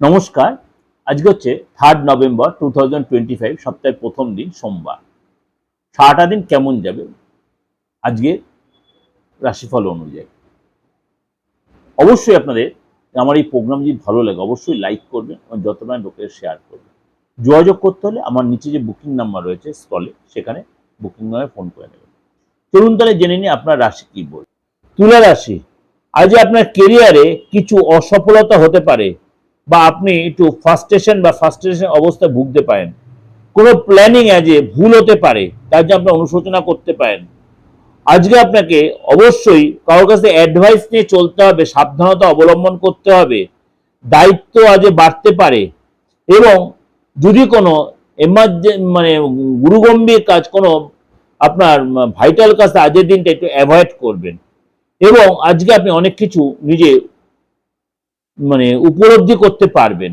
নমস্কার। আজকে হচ্ছে third November two thousand twenty five সপ্তাহের প্রথম দিন, সোমবার। সারাটা দিন কেমন যাবে? আজকে রাশিফল অনুযায়ী। অবশ্যই আপনাদের আমার এই প্রোগ্রাম যদি ভালো লাগে, অবশ্যই লাইক করবেন এবং যতটা লোকের শেয়ার করবেন। যোগাযোগ করতে হলে আমার নিচে যে বুকিং নাম্বার রয়েছে স্টলে সেখানে বুকিং নামে ফোন করে নেবেন। চলুন তাহলে জেনে নিই আপনার রাশি কি বল তুলা রাশি। আজ আপনার কেরিয়ারে কিছু অসফলতা হতে পারে। বা আপনি একটু ফার্স্টেশন বা ফার্স্টেশন অবস্থায় ভুগতে পারেন। কোনো প্ল্যানিং অ্যাজে ভুল হতে পারে, তার জন্য আপনি অনুশোচনা করতে পারেন। আজকে আপনাকে অবশ্যই কারোর কাছে অ্যাডভাইস নিয়ে চলতে হবে, সাবধানতা অবলম্বন করতে হবে, দায়িত্ব আজ বাড়তে পারে এবং যদি কোনো এমার্জেন মানে গুরুগম্ভীর কাজ কোনো আপনার ভাইটাল কাজ আজকের দিনটা একটু অ্যাভয়েড করবেন। এবং আজকে আপনি অনেক কিছু নিজে মানে উপলব্ধি করতে পারবেন।